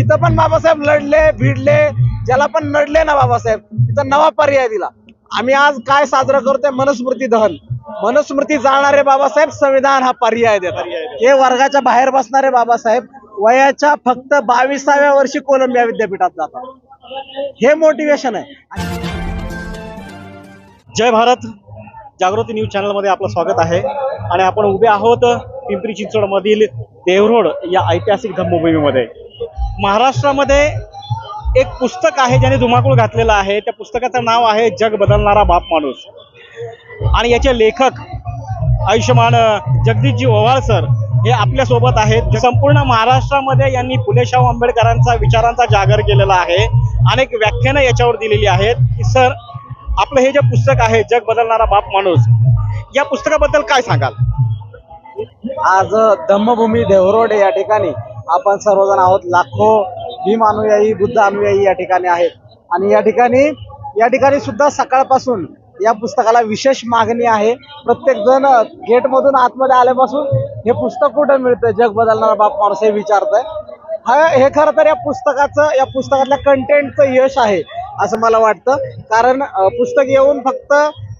जिथं पण बाबासाहेब लढले भिडले ज्याला पण नडले ना बाबासाहेब तिथं नवा पर्याय दिला. आम्ही आज काय साजरं करतोय? मनुस्मृती दहन. मनुस्मृती जाणारे बाबासाहेब संविधान हा पर्याय देतात. हे वर्गाच्या बाहेर बसणारे बाबासाहेब वयाच्या फक्त बावीसाव्या वर्षी कोलंबिया विद्यापीठात जातात. हे मोटिवेशन आहे. जय भारत. जागृती न्यूज चॅनलमध्ये आपलं स्वागत आहे. आणि आपण उभे आहोत पिंपरी चिंचवडमधील देवरोड या ऐतिहासिक धम्मभूमीमध्ये. महाराष्ट्रामध्ये एक पुस्तक आहे ज्याने धुमाकूळ घातलेलं आहे. त्या पुस्तकाचं नाव आहे जग बदलणारा बाप माणूस. आणि याचे लेखक आयुष्यमान जगदीशजी ओवाळ सर हे आपल्यासोबत आहेत. संपूर्ण महाराष्ट्रामध्ये यांनी फुले शाहू आंबेडकरांचा विचारांचा जागर केलेला आहे. अनेक व्याख्यानं याच्यावर दिलेली आहेत की सर आपलं हे जे पुस्तक आहे जग बदलणारा बाप माणूस या पुस्तकाबद्दल काय सांगाल? आज धम्मभूमी देवरोड या ठिकाणी आपण सर्वजण आहोत. लाखो भीम अनुयायी बुद्ध अनुयायी या ठिकाणी आहेत. आणि या ठिकाणी या ठिकाणी सुद्धा सकाळपासून या पुस्तकाला विशेष मागणी आहे. प्रत्येक जण गेट मधून आतमध्ये आल्यापासून हे पुस्तक कुठं मिळतं जग बदलणारा बाप माणूस हे विचारतंय. हा हे खरं तर या पुस्तकाचं या पुस्तकातल्या कंटेंटचं यश आहे असं मला वाटतं. कारण पुस्तक येऊन फक्त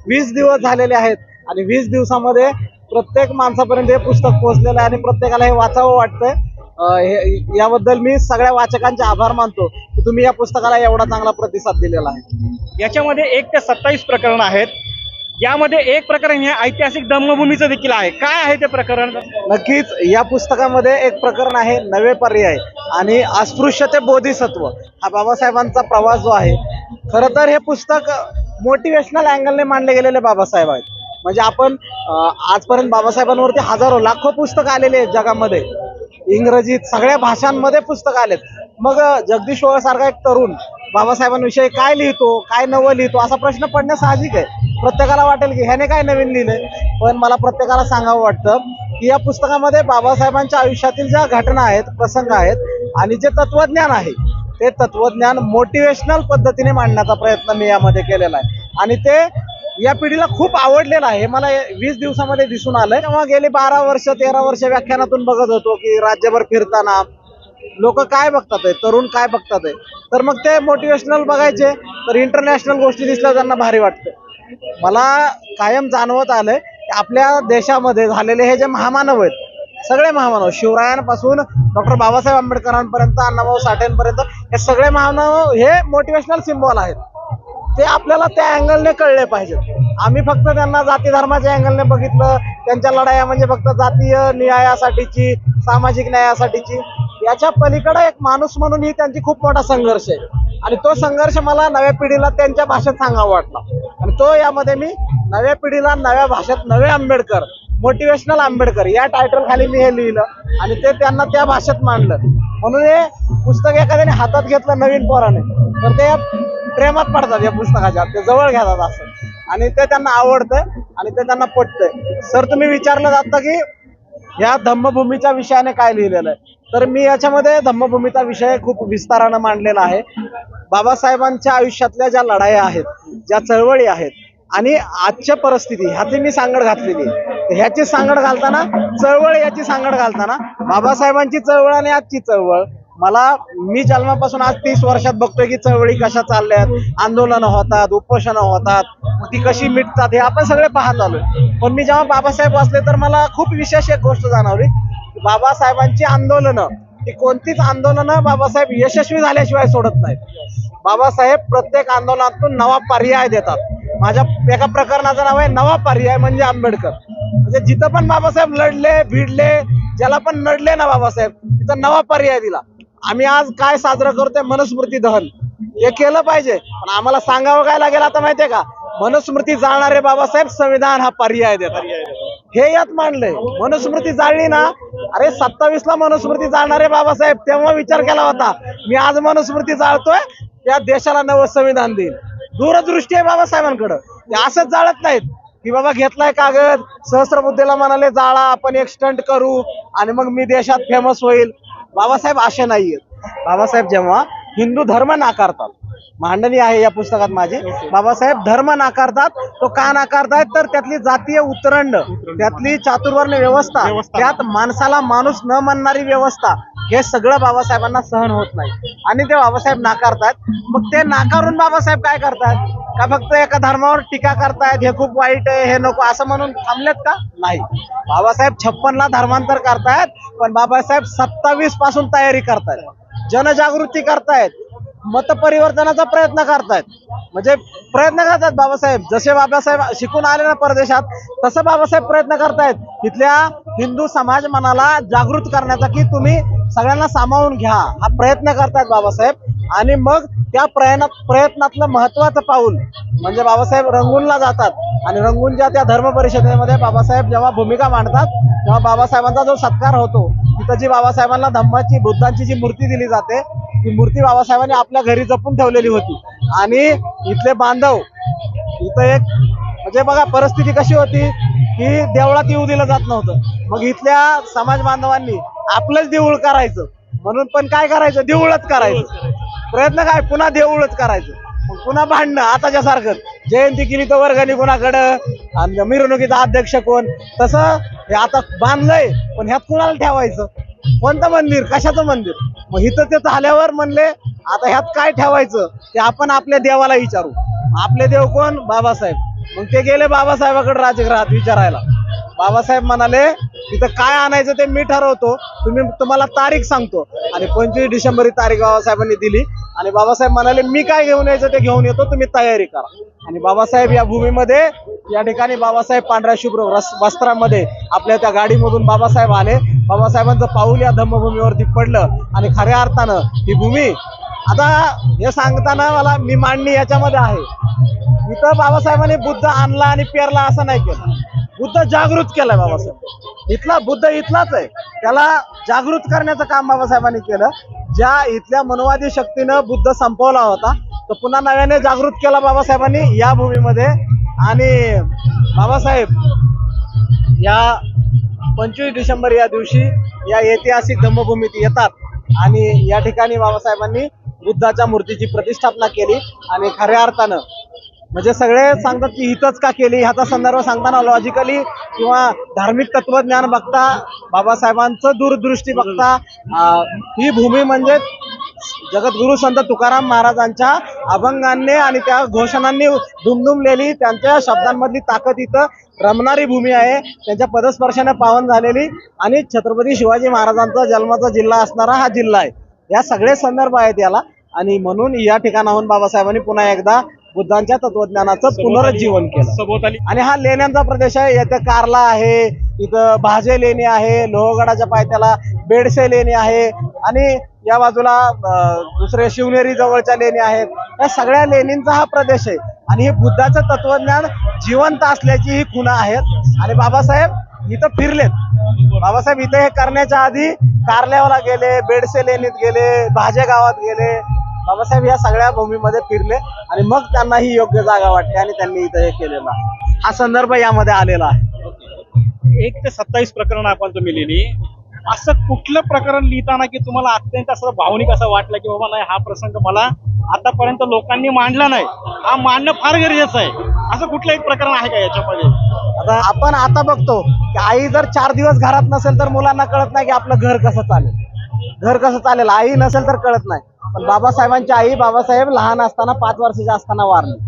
वीस दिवस झालेले आहेत. आणि वीस दिवसामध्ये प्रत्येक माणसापर्यंत हे पुस्तक पोहोचलेलं आहे आणि प्रत्येकाला हे वाचावं वाटतंय. याबद्दल मी सगळ्या वाचकांचे आभार मानतो की तुम्ही या पुस्तकाला एवढा चांगला प्रतिसाद दिलेला आहे. याच्यामध्ये एक ते सत्तावीस प्रकरण आहेत. यामध्ये एक प्रकरण हे ऐतिहासिक धम्मभूमीचं देखील आहे. काय आहे ते प्रकरण? नक्कीच या पुस्तकामध्ये एक प्रकरण आहे नवे पर्याय आणि अस्पृश्य ते बोधिसत्व. हा बाबासाहेबांचा प्रवास जो आहे खरं तर हे पुस्तक मोटिवेशनल अँगलने मांडले गेलेले बाबासाहेब आहेत. म्हणजे आपण आजपर्यंत बाबासाहेबांवरती हजारो लाखो पुस्तक आलेले आहेत जगामध्ये. इंग्रजीत सगळ्या भाषांमध्ये पुस्तक आलेत. मग जगदीश सारखा एक तरुण बाबासाहेबांविषयी काय लिहितो काय नवं लिहितो असा प्रश्न पडणं साहजिक आहे. प्रत्येकाला वाटेल की ह्याने काय नवीन लिहिलंय? पण मला प्रत्येकाला सांगावं वाटतं की या पुस्तकामध्ये बाबासाहेबांच्या आयुष्यातील ज्या घटना आहेत प्रसंग आहेत आणि जे तत्वज्ञान आहे ते तत्वज्ञान मोटिवेशनल पद्धतीने मांडण्याचा प्रयत्न मी यामध्ये केलेला आहे. आणि ते या पिढीला खूप आवडलेलं आहे. मला वीस दिवसामध्ये दिसून आलंय. तेव्हा गेली बारा वर्ष तेरा वर्ष व्याख्यानातून बघत होतो की राज्यभर फिरताना लोक काय बघतात आहे? तरुण काय बघतात आहे? तर मग ते मोटिवेशनल बघायचे. तर इंटरनॅशनल गोष्टी दिसल्या त्यांना भारी वाटतं. मला कायम जाणवत आलंय की आपल्या देशामध्ये झालेले हे जे महामानव आहेत सगळे महामानव शिवरायांपासून डॉक्टर बाबासाहेब आंबेडकरांपर्यंत अण्णाभाऊ साठेंपर्यंत हे सगळे महामानव हे मोटिवेशनल सिम्बॉल आहेत. ते आपल्याला त्या अँगलने कळले पाहिजेत आम्ही फक्त त्यांना जाती धर्माच्या अँगलने बघितलं. त्यांच्या लढाया म्हणजे फक्त जातीय न्यायासाठीची सामाजिक न्यायासाठीची. याच्या पलीकडे एक माणूस म्हणून ही त्यांची खूप मोठा संघर्ष आहे. आणि तो संघर्ष मला नव्या पिढीला त्यांच्या भाषेत सांगावा वाटला. आणि तो यामध्ये मी नव्या पिढीला नव्या भाषेत नवे आंबेडकर मोटिवेशनल आंबेडकर या टायटल खाली मी हे लिहिलं. आणि ते त्यांना त्या भाषेत मांडलं. म्हणून हे पुस्तक एखाद्याने हातात घेतलं नवीन पोराने. तर ते प्रेमात पडतात या पुस्तकाच्या. ते जवळ घेतात असं. आणि ते त्यांना आवडतंय आणि ते त्यांना पटतंय. सर तुम्ही विचारलं जातं की या धम्मभूमीच्या विषयाने काय लिहिलेलं आहे? तर मी याच्यामध्ये धम्मभूमीचा विषय खूप विस्तारानं मांडलेला आहे. बाबासाहेबांच्या आयुष्यातल्या ज्या लढाया आहेत ज्या चळवळी आहेत आणि आजच्या परिस्थिती ह्याची मी सांगड घातलेली ह्याची सांगड घालताना चळवळ याची सांगड घालताना बाबासाहेबांची चळवळ आणि आजची चळवळ मला मी जन्मापासून आज तीस वर्षात बघतोय की चळवळी कशा चालल्यात आंदोलनं होतात उपोषणं होतात ती कशी मिटतात हे आपण सगळे पाहत आलोय. पण मी जेव्हा बाबासाहेब वाचले तर मला खूप विशेष एक गोष्ट जाणवली. बाबासाहेबांची आंदोलनं ही कोणतीच आंदोलनं बाबासाहेब यशस्वी झाल्याशिवाय सोडत नाहीत. बाबासाहेब प्रत्येक आंदोलनातून नवा पर्याय देतात. माझ्या एका प्रकरणाचं नाव आहे नवा पर्याय म्हणजे आंबेडकर. म्हणजे जिथं पण बाबासाहेब लढले भिडले ज्याला पण नडले ना बाबासाहेब तिथं नवा पर्याय दिला. आम्ही आज काय साजरं करतोय? मनुस्मृती दहन. हे केलं पाहिजे. पण आम्हाला सांगावं काय लागेल आता माहितीये का? मनुस्मृती जाळणारे बाबासाहेब संविधान हा पर्याय देतात. हे यात मांडलंय. मनुस्मृती जाळली ना अरे सत्तावीस ला मनुस्मृती जाळणारे बाबासाहेब तेव्हा विचार केला होता मी आज मनुस्मृती जाळतोय या देशाला नवं संविधान देईल दूरदृष्टी आहे बाबासाहेबांकडं. ते असंच जाळत नाहीत. की बाबा घेतलाय कागद सहस्रबुद्धीला म्हणाले जाळा आपण एक स्टंट करू आणि मग मी देशात फेमस होईल. बाबासाहेब असे नाहीयेत. बाबासाहेब जेव्हा हिंदू धर्म नाकारतात मांडणी आहे या पुस्तकात माझी बाबासाहेब धर्म नाकारतात तो का नाकारतायत? तर त्यातली जातीय उतरंड त्यातली चातुर्वर्ण व्यवस्था व्यवस्था. त्यात माणसाला माणूस न म्हणणारी व्यवस्था हे सगळं बाबासाहेबांना सहन होत नाही. आणि ते बाबासाहेब नाकारतात मग ते नाकारून बाबासाहेब काय करतात का फक्त एका धर्मावर टीका करतायत? हे खूप वाईट आहे हे नको असं म्हणून थांबलेत का? नाही. बाबासाहेब छप्पनला धर्मांतर करतायत. पण बाबासाहेब सत्तावीसपासून तयारी करतायत. जनजागृती करतायत. मतपरिवर्तनाचा प्रयत्न करतायत. म्हणजे प्रयत्न करतात बाबासाहेब. जसे बाबासाहेब शिकून आले ना परदेशात तसं बाबासाहेब प्रयत्न करतायत. तिथल्या हिंदू समाज मनाला जागृत करण्याचा की तुम्ही सगळ्यांना सामावून घ्या. हा प्रयत्न करतायत बाबासाहेब. आणि मग त्या प्रयाणात प्रयत्नातलं महत्वाचं पाऊल म्हणजे बाबासाहेब रंगूनला जातात. आणि रंगूनच्या त्या धर्म परिषदेमध्ये बाबासाहेब जेव्हा भूमिका मांडतात तेव्हा बाबासाहेबांचा जो सत्कार होतो तिथं जी बाबासाहेबांना धम्माची बुद्धांची जी मूर्ती दिली जाते ती मूर्ती बाबासाहेबांनी आपल्या घरी जपून ठेवलेली होती. आणि इथले बांधव इथं एक म्हणजे बघा परिस्थिती कशी होती की देवळात येऊ दिलं जात नव्हतं. मग इथल्या समाज बांधवांनी आपलंच देऊळ करायचं. म्हणून पण काय करायचं? देऊळच करायचं. प्रयत्न काय? पुन्हा देऊळच करायचं. पुन्हा भांडणं आताच्या सारखं. जयंती केली तर वर्गणी कोणाकडं? आणि मिरवणुकीचा अध्यक्ष कोण? तसं हे आता बांधलंय पण ह्यात कुणाला ठेवायचं? कोणतं मंदिर? कशाचं मंदिर? मग इथं ते झाल्यावर म्हणले आता ह्यात काय ठेवायचं? ते आपण आपल्या देवाला विचारू. आपले देव कोण? बाबासाहेब. मग ते गेले बाबासाहेबाकडे राजगृहात विचारायला. बाबासाहेब म्हणाले तिथं काय आणायचं ते मी ठरवतो. तुम्ही तुम्हाला तारीख सांगतो. आणि पंचवीस डिसेंबर ही तारीख बाबासाहेबांनी दिली. आणि बाबासाहेब म्हणाले मी काय घेऊन यायचं ते घेऊन येतो तुम्ही तयारी करा. आणि बाबासाहेब या भूमीमध्ये या ठिकाणी बाबासाहेब पांढऱ्या शुभ्र वस्त्रामध्ये आपल्या त्या गाडीमधून बाबासाहेब आले. बाबासाहेबांचं पाऊल या धम्मभूमीवरती पडलं. आणि खऱ्या अर्थानं ही भूमी आता हे सांगताना मला मी मांडणी याच्यामध्ये आहे. इथं बाबासाहेबांनी बुद्ध आणला आणि पेरला असं नाही केलं. बुद्ध जागृत केलाय बाबासाहेब. इथला बुद्ध इथलाच आहे. त्याला जागृत करण्याचं काम बाबासाहेबांनी केलं. ज्या इथल्या मनोवादी शक्तीनं बुद्ध संपवला होता तो पुन्हा नव्याने जागृत केला बाबासाहेबांनी या भूमीमध्ये. आणि बाबासाहेब या पंचवीस डिसेंबर या दिवशी या ऐतिहासिक धम्मभूमीत येतात. आणि या ठिकाणी बाबासाहेबांनी बुद्धाच्या मूर्तीची प्रतिष्ठापना केली आणि खऱ्या अर्थानं म्हणजे सगळे सांगतात की इथंच का केली? ह्याचा संदर्भ सांगताना लॉजिकली किंवा धार्मिक तत्वज्ञान बघता बाबासाहेबांचं दूरदृष्टी बघता ही भूमी म्हणजे जगद्गुरु संत तुकाराम महाराजांच्या अभंगांनी आणि त्या घोषणांनी दुमदुमलेली त्यांच्या शब्दांमधली ताकद इथं रमणारी भूमी आहे. त्यांच्या पदस्पर्शाने पावन झालेली आणि छत्रपती शिवाजी महाराजांचा जन्माचा जिल्हा असणारा हा जिल्हा आहे. या सगळे संदर्भ आहेत याला. आणि म्हणून या ठिकाणाहून बाबासाहेबांनी पुन्हा एकदा बुद्धांच्या तत्वज्ञानाचं पुनरुज्जीवन केलं. आणि हा लेण्यांचा प्रदेश आहे. इथं कारला आहे इथं भाजे लेणी आहे लोहगडाच्या पायथ्याला बेडसे लेणी आहे आणि या बाजूला दुसरे शिवनेरी जवळच्या लेणी आहेत. या सगळ्या लेणींचा हा प्रदेश आहे. आणि हे बुद्धाचं तत्वज्ञान जिवंत असल्याची ही खुणा आहेत. आणि बाबासाहेब इथं फिरलेत. बाबासाहेब इथं हे करण्याच्या आधी कारल्याला गेले बेडसे लेणीत गेले भाजे गावात गेले. बाबासाहेब या सगळ्या भूमीमध्ये फिरले आणि मग त्यांना ही योग्य जागा वाटली आणि त्यांनी इथं हे केलेला हा संदर्भ यामध्ये आलेला आहे. एक ते सत्तावीस प्रकरण आपण तुम्ही लिहिली. असं कुठलं प्रकरण लिहिताना की तुम्हाला अत्यंत असं भावनिक असं वाटलं की बाबा नाही हा प्रसंग मला आतापर्यंत लोकांनी मांडला नाही. हा मांडणं फार गरजेचं आहे. असं कुठलं एक प्रकरण आहे का याच्यामध्ये? आता आपण आता बघतो की आई जर चार दिवस घरात नसेल तर मुलांना कळत नाही की आपलं घर कसं चालेल. घर कसं चालेल? आई नसेल तर कळत नाही. पण बाबासाहेबांची आई बाबासाहेब लहान असताना पाच वर्षाचे असताना वारली.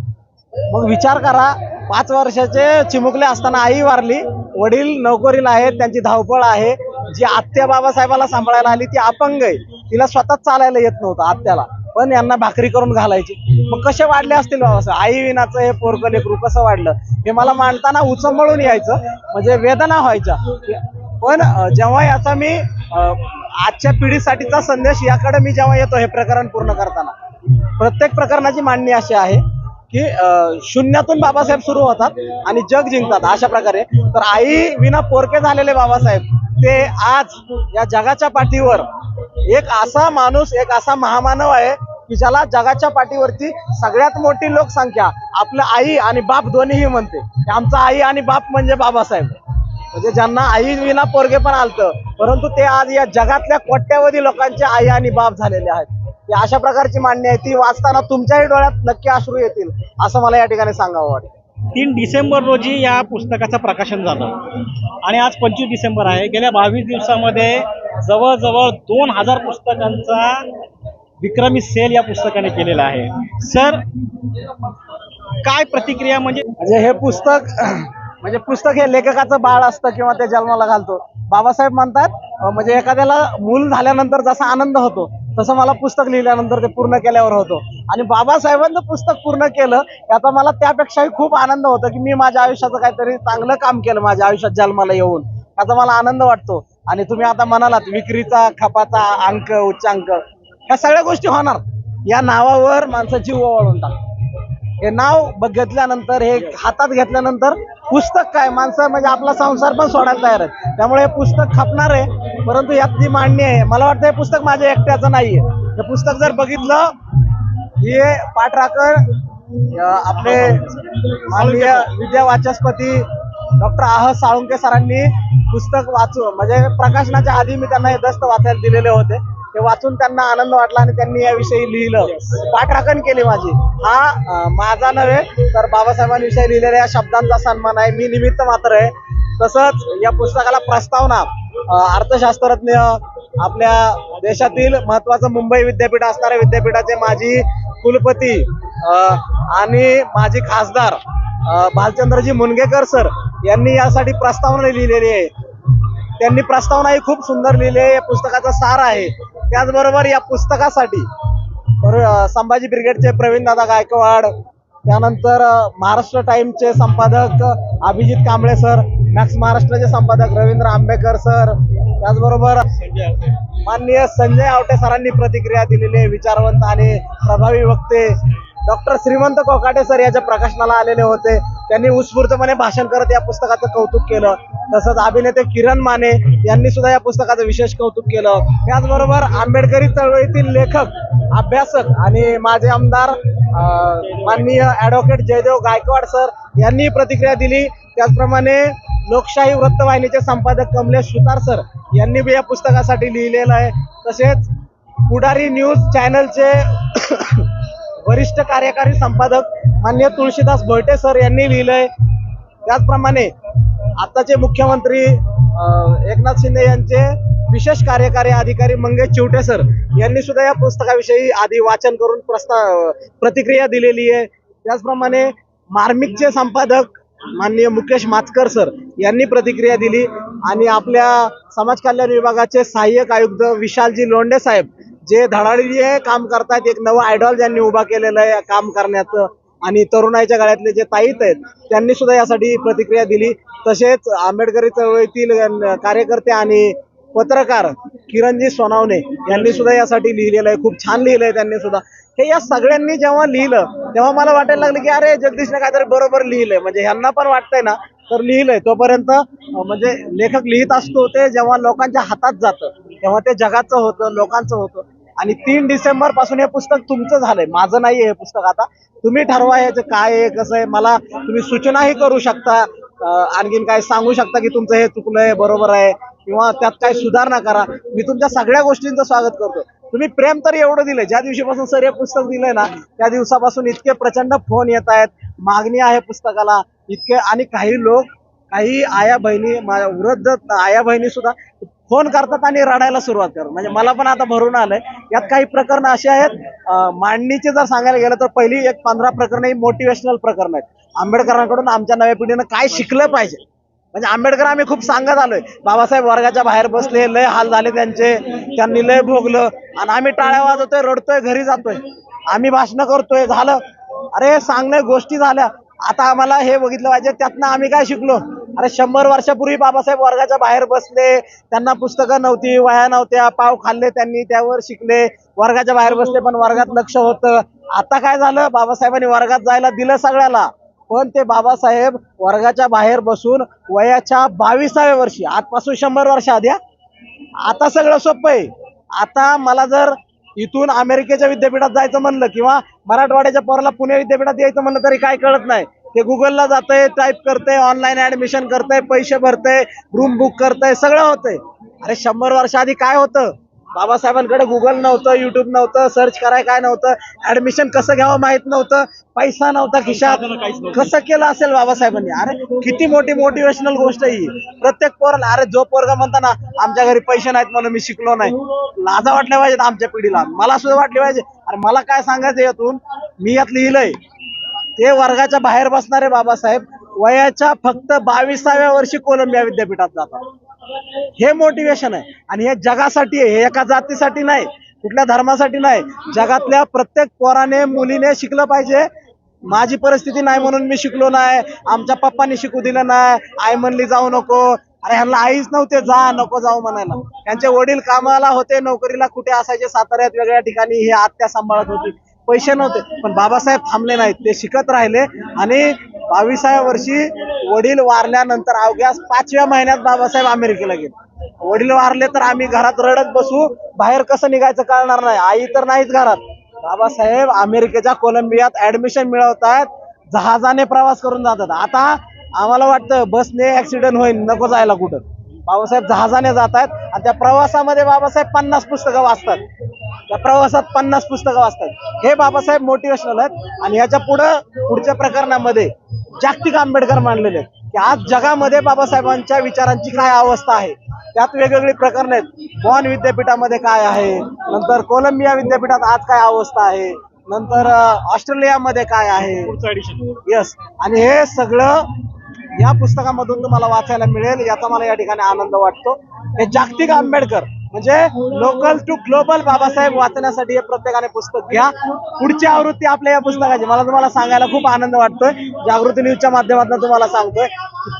मग विचार करा पाच वर्षाचे चिमुकले असताना आई वारली. वडील नोकरीला आहेत त्यांची धावपळ आहे. जी आत्या बाबासाहेबाला सांभाळायला आली ती अपंग आहे. तिला स्वतः चालायला येत नव्हतं आत्याला. पण यांना भाकरी करून घालायची. मग कसे वाढले असतील बाबासाहेब आई विनाचं हे पोरकं लेकरू कसं वाढलं? हे मला मांडताना उचंबळून यायचं. म्हणजे वेदना व्हायच्या. पण जेव्हा याचा मी आजच्या पिढीसाठीचा संदेश याकडे मी जेव्हा येतो हे प्रकरण पूर्ण करताना. प्रत्येक प्रकरणाची मांडणी अशी आहे की शून्यातून बाबासाहेब सुरू होतात आणि जग जिंकतात अशा प्रकारे. तर आई विना पोरके झालेले बाबासाहेब ते आज या जगाच्या पाठीवर एक असा माणूस एक असा महामानव आहे की ज्याला जगाच्या पाठीवरती सगळ्यात मोठी लोकसंख्या आपलं आई आणि बाप दोन्हीही म्हणते. आमचा आई आणि बाप म्हणजे बाबासाहेब. म्हणजे ज्यांना आई विना पोरगे पण आलतं परंतु ते आज या जगातल्या कोट्यावधी लोकांचे आई आणि बाप झालेले आहेत. अशा प्रकारची मांडणी आहे ती वाचताना तुमच्याही डोळ्यात नक्की अश्रू येतील असं मला या ठिकाणी सांगावं वाटतं. तीन डिसेंबर रोजी या पुस्तकाचं प्रकाशन झालं. आणि आज पंचवीस डिसेंबर आहे. गेल्या बावीस दिवसामध्ये जवळजवळ दोन हजार पुस्तकांचा विक्रमी सेल या पुस्तकाने केलेला आहे. सर काय प्रतिक्रिया म्हणजे म्हणजे हे पुस्तक म्हणजे पुस्तक हे लेखकाचं बाळ असतं किंवा ते जन्माला घालतो. बाबासाहेब म्हणतात म्हणजे एखाद्याला मूल झाल्यानंतर जसा आनंद होतो तसं मला पुस्तक लिहिल्यानंतर ते पूर्ण केल्यावर होतो. आणि बाबासाहेबांचं पुस्तक पूर्ण केलं याचा मला त्यापेक्षाही खूप आनंद होतो की मी माझ्या आयुष्याचं काहीतरी चांगलं काम केलं माझ्या आयुष्यात जन्माला येऊन. याचा मला आनंद वाटतो. आणि तुम्ही आता म्हणालात विक्रीचा खपाचा अंक उच्चांक ह्या सगळ्या गोष्टी होणार. या नावावर माणसं जीव ओवाळून टाकतात. हे नाव बघ- घेतल्यानंतर हे हातात घेतल्यानंतर पुस्तक काय? माणसं म्हणजे आपला संसार पण सोडायला तयार आहे त्यामुळे हे पुस्तक खपणार आहे परंतु यात जी मांडणी आहे. मला वाटतं हे पुस्तक माझ्या एकट्याचं नाहीये. हे पुस्तक जर बघितलं हे पाठराखण आपले माननीय विद्या वाचस्पती डॉक्टर आह साळुंके सरांनी पुस्तक वाचू म्हणजे प्रकाशनाच्या आधी मी त्यांना हे दस्त वाचायला दिलेले होते. ते वाचून त्यांना आनंद वाटला आणि त्यांनी याविषयी लिहिलं. पाठराखण केली माझी. हा माझा नव्हे तर बाबासाहेबांविषयी लिहिलेल्या या शब्दांचा सन्मान आहे. मी निमित्त मात्र आहे. तसंच या पुस्तकाला प्रस्तावना अर्थशास्त्रज्ञ आपल्या देशातील महत्वाचं मुंबई विद्यापीठ असणाऱ्या विद्यापीठाचे माजी कुलपती अं, आणि माजी खासदार भालचंद्रजी मुनगेकर सर यांनी यासाठी प्रस्तावना लिहिलेली आहे. त्यांनी प्रस्तावना ही खूप सुंदर लिहिली आहे. या पुस्तकाचा सार आहे. त्याचबरोबर या पुस्तकासाठी संभाजी ब्रिगेडचे प्रवीण दादा गायकवाड त्यानंतर महाराष्ट्र टाइम्सचे संपादक अभिजित कांबळे सर मॅक्स महाराष्ट्राचे संपादक रवींद्र आंबेकर सर त्याचबरोबर माननीय संजय आवटे सरांनी प्रतिक्रिया दिलेली आहे. विचारवंत आणि प्रभावी वक्ते डॉक्टर श्रीमंत कोकाटे सर याच्या प्रकाशनाला आलेले होते. त्यांनी उत्स्फूर्तपणे भाषण करत या पुस्तकाचं कौतुक केलं. तसंच अभिनेते किरण माने यांनी सुद्धा या पुस्तकाचं विशेष कौतुक केलं. त्याचबरोबर आंबेडकरी चळवळीतील लेखक अभ्यासक आणि माझे आमदार माननीय ॲडव्होकेट जयदेव गायकवाड सर यांनी प्रतिक्रिया दिली. त्याचप्रमाणे लोकशाही वृत्तवाहिनीचे संपादक कमलेश सुतार सर यांनी बी या पुस्तकासाठी लिहिलेलं आहे. तसेच पुढारी न्यूज चॅनलचे वरिष्ठ कार्यकारी संपादक मान्य तुळशीदास भोयटे सर यांनी लिहिलंय. त्याचप्रमाणे आताचे मुख्यमंत्री एकनाथ शिंदे यांचे विशेष कार्यकारी अधिकारी मंगेश चिवटे सर यांनी सुद्धा या पुस्तकाविषयी आधी वाचन करून प्रस्ताव प्रतिक्रिया दिलेली आहे. त्याचप्रमाणे मार्मिकचे संपादक माननीय मुकेश माचकर सर यांनी प्रतिक्रिया दिली. आणि आपल्या समाज कल्याण विभागाचे सहाय्यक आयुक्त विशालजी लोंडे साहेब जे धडाडीचे काम करतायत एक नवं आयडॉल ज्यांनी उभा केलेलं आहे काम करण्याचं. आणि तरुणाईच्या गळ्यातले जे ताईत आहेत त्यांनी सुद्धा यासाठी प्रतिक्रिया दिली. तसेच आंबेडकरी चळवळीतील कार्यकर्ते आणि पत्रकार किरणजी सोनावणे यांनी सुद्धा यासाठी लिहिलेलं आहे. खूप छान लिहिलंय त्यांनी सुद्धा. हे या सगळ्यांनी जेव्हा लिहिलं तेव्हा मला वाटायला लागलं की अरे जगदीशने काहीतरी बरोबर लिहिलंय. म्हणजे ह्यांना पण वाटतंय ना तर लिहिलंय. तोपर्यंत म्हणजे लेखक लिहित असतो ते जेव्हा लोकांच्या हातात जातं तेव्हा ते जगाचं होतं लोकांचं होतं. आणि तीन डिसेंबरपासून हे पुस्तक तुमचं झालंय. माझं नाहीये हे पुस्तक आता. तुम्ही ठरवा याचं काय आहे कसं आहे. मला तुम्ही सूचनाही करू शकता. आणखीन काय सांगू शकता की तुमचं हे चुकलंय बरोबर आहे. किंवा त्यात काय सुधारणा करा. मी तुमच्या सगळ्या गोष्टींचं स्वागत करतो. तुम्ही प्रेम तर एवढं दिलंय. ज्या दिवशीपासून सर हे पुस्तक दिलंय ना त्या दिवसापासून इतके प्रचंड फोन येत आहेत मागणी आहे पुस्तकाला. इतके आणि काही लोक काही आया बहिणी वृद्ध आया बहिणी सुद्धा फोन करतात आणि रडायला सुरुवात करतात. म्हणजे मला पण आता भरून आलंय. यात काही प्रकरण अशी आहेत मांडणीचे जर सांगायला गेलं तर पहिली एक पंधरा प्रकरण ही मोटिवेशनल प्रकरण आहेत. आंबेडकरांकडून आमच्या नव्या पिढीनं काय शिकलं पाहिजे? म्हणजे आंबेडकर आम्ही खूप सांगत आलोय. बाबासाहेब वर्गाच्या बाहेर बसले लय हाल झाले त्यांचे. त्यांनी लय भोगलं. आणि आम्ही टाळ्या वाजवतोय रडतोय घरी जातोय. आम्ही भाषण करतोय झालं. अरे सांगणं गोष्टी झाल्या. आता आम्हाला हे बघितलं पाहिजे त्यातनं आम्ही काय शिकलो? अरे शंभर वर्षापूर्वी बाबासाहेब वर्गाच्या बाहेर बसले. त्यांना पुस्तकं नव्हती वया नव्हत्या पाव खाल्ले त्यांनी त्यावर शिकले. वर्गाच्या बाहेर बसले पण वर्गात लक्ष होतं. आता काय झालं? बाबासाहेबांनी वर्गात जायला दिलं सगळ्याला. पण ते बाबासाहेब वर्गाच्या बाहेर बसून वयाच्या बावीसाव्या वर्षी आजपासून शंभर वर्ष आधी आता सगळं सोपं आहे. आता मला जर इथून अमेरिकेच्या विद्यापीठात जायचं म्हणलं किंवा मराठवाड्याच्या पोराला पुणे विद्यापीठात यायचं म्हणलं तरी काय कळत नाही. ते गुगलला जातंय टाईप करतंय ऑनलाईन ऍडमिशन करतंय पैसे भरतंय रूम बुक करतंय सगळं होतंय. अरे शंभर वर्ष आधी काय होतं? बाबासाहेबांकडे गुगल नव्हतं युट्यूब नव्हतं सर्च कराय काय नव्हतं ऍडमिशन कसं घ्यावं माहीत नव्हतं पैसा नव्हता खिशात. कसं केलं असेल बाबासाहेबांनी? अरे किती मोठी मोटिवेशनल गोष्ट ही. प्रत्येक पोराला अरे जो पोरगा म्हणता ना आमच्या घरी पैसे नाहीत म्हणून मी शिकलो नाही. लाजा वाटल्या पाहिजेत आमच्या पिढीला. मला सुद्धा वाटली पाहिजे. अरे मला काय सांगायचं यातून? मी यात लिहिलंय. ते वर्गाच्या बाहेर बसणारे बाबासाहेब वयाच्या फक्त बावीसाव्या वर्षी कोलंबिया विद्यापीठात जातात. हे मोटिवेशन आहे. आणि हे जगासाठी आहे हे एका जातीसाठी नाही कुठल्या धर्मासाठी नाही. जगातल्या प्रत्येक पोराने मुलीने शिकलं पाहिजे. माझी परिस्थिती नाही म्हणून मी शिकलो नाही. आमच्या पप्पांनी शिकू दिलं नाही. आई म्हणली जाऊ नको. अरे ह्यांना आईच नव्हते जा नको जाऊ म्हणायला. त्यांचे वडील कामाला होते नोकरीला कुठे असायचे साताऱ्यात वेगळ्या ठिकाणी ही आत्या सांभाळत होती. पैसे नव्हते. पण बाबासाहेब थांबले नाहीत. ते शिकत राहिले आणि बावीसाव्या वर्षी वडील वारल्यानंतर अवघ्या पाचव्या महिन्यात बाबासाहेब अमेरिकेला गेले. वडील वारले तर आम्ही घरात रडत बसू. बाहेर कसं निघायचं कळणार नाही. आई तर नाहीच घरात. बाबासाहेब अमेरिकेच्या कोलंबियात ऍडमिशन मिळवतात जहाजाने प्रवास करून जातात. आता आम्हाला वाटतं बसने ऍक्सिडेंट होईल. नको जायला कुठं. बाबासाहेब जहाजाने जात आहेत आणि त्या प्रवासामध्ये बाबासाहेब पन्नास पुस्तकं वाचतात. त्या प्रवासात पन्नास पुस्तकं वाचतात. हे बाबासाहेब मोटिवेशनल आहेत आणि ह्याच्या पुढं पुढच्या प्रकरणामध्ये जागतिक आंबेडकर मांडलेले आहेत. की आज जगामध्ये बाबासाहेबांच्या विचारांची काय अवस्था आहे? त्यात वेगवेगळी प्रकरणं आहेत. बॉन विद्यापीठामध्ये काय आहे? नंतर कोलंबिया विद्यापीठात आज काय अवस्था आहे? नंतर ऑस्ट्रेलियामध्ये काय आहे? येस आणि हे सगळं या पुस्तकामधून तुम्हाला वाचायला मिळेल याचा मला या ठिकाणी आनंद वाटतो. हे जागतिक आंबेडकर म्हणजे लोकल टू ग्लोबल बाबासाहेब वाचण्यासाठी हे प्रत्येकाने पुस्तक घ्या. पुढची आवृत्ती आपल्या या पुस्तकाची. मला तुम्हाला सांगायला खूप आनंद वाटतोय. जागृती न्यूजच्या माध्यमातून तुम्हाला सांगतोय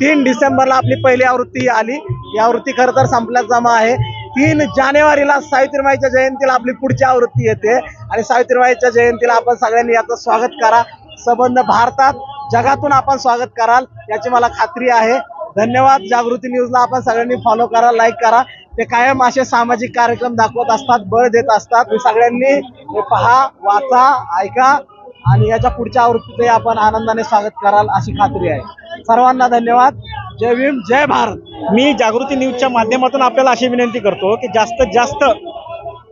तीन डिसेंबरला आपली पहिली आवृत्ती आली. ही आवृत्ती खरं तर संपल्यात जमा आहे. तीन जानेवारीला सावित्रीबाईच्या जयंतीला आपली पुढची आवृत्ती येते. आणि सावित्रीबाईच्या जयंतीला आपण सगळ्यांनी याचं स्वागत करा. संबंध भारतात जगातून आपण स्वागत कराल याची मला खात्री आहे. धन्यवाद. जागृती न्यूजला आपण सगळ्यांनी फॉलो करा लाईक करा. ते कायम असे सामाजिक कार्यक्रम दाखवत असतात बळ देत असतात. सगळ्यांनी हे पहा वाचा ऐका आणि याच्या पुढच्या आवृत्तीचे आपण आनंदाने स्वागत कराल अशी खात्री आहे. सर्वांना धन्यवाद. जय भीम जय भारत. मी जागृती न्यूजच्या माध्यमातून आपल्याला अशी विनंती करतो की जास्तीत जास्त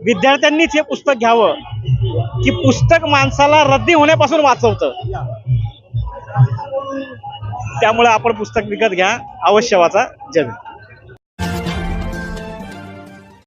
विद्यार्थ्यांनीच हे पुस्तक घ्यावं. की पुस्तक माणसाला रद्दी होण्यापासून वाचवतं. त्यामुळे आपण पुस्तक विकत घ्या. अवश्य वाचा. जय भीम.